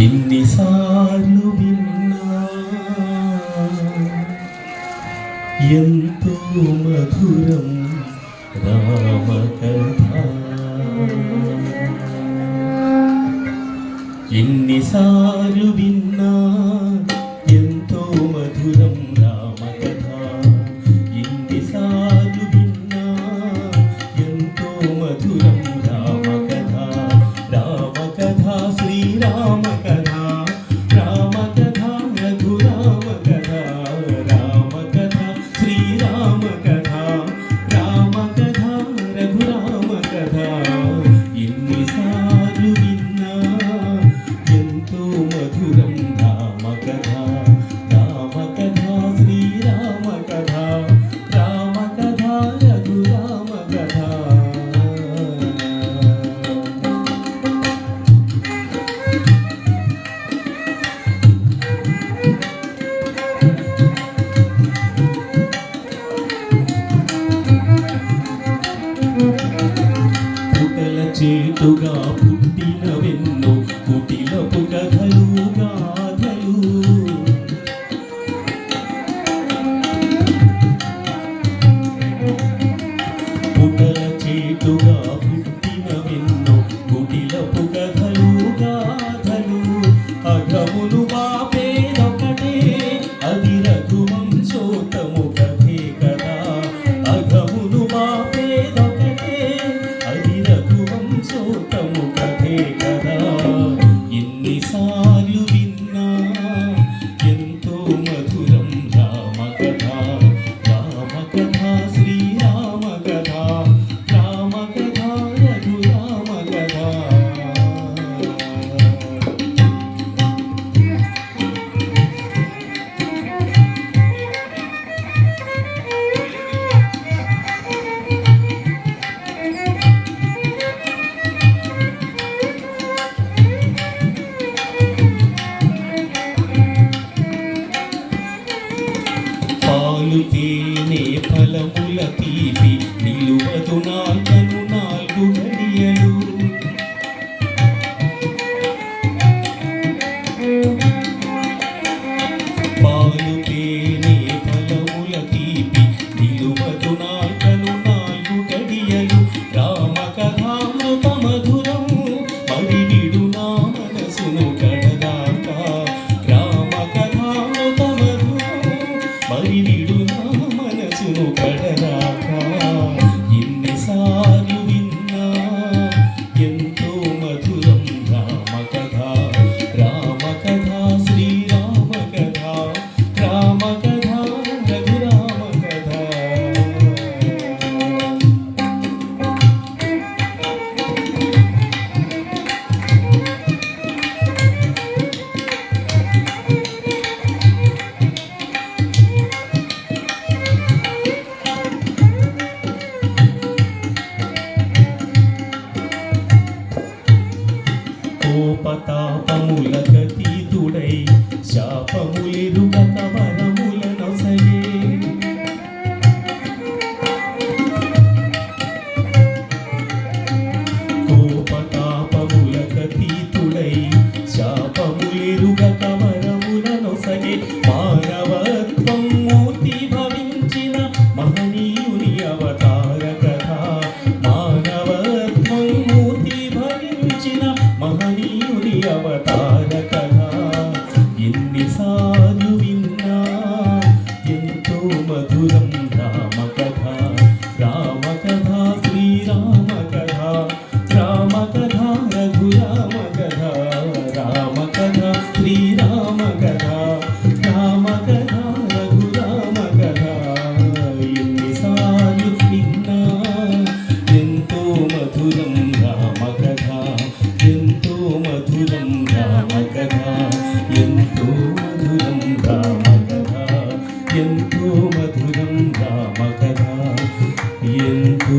ఎన్నిసార్లు ఎంతో మధురం రామ కథ ఎన్నిసార్లు విన్నా ఎంతో మధురం రామ కథ ఎన్నిసార్లు విన్నా ఎంతో మధురం రామ పుట్టుగా పుట్టిన వెన్ను కుటిలపు కథలు గాథలు. పుటల చేటుగా పుట్టిన వెన్ను కుటిలపు కథలు గాథలు. మహనీయుడి అవతార కథ ఎన్నిసార్లు విన్నా? ఎంతో మధురం రామ కథ రామ కథ శ్రీరామ కథ రామ కథ రఘురామ కథ రామ కథ శ్రీరామ కథ రామ కథ రఘురామ కథ ఎన్నిసార్లు విన్నా? ఎంతో మధురం రామ ఎంతో మధురం రామకథ ఎంతో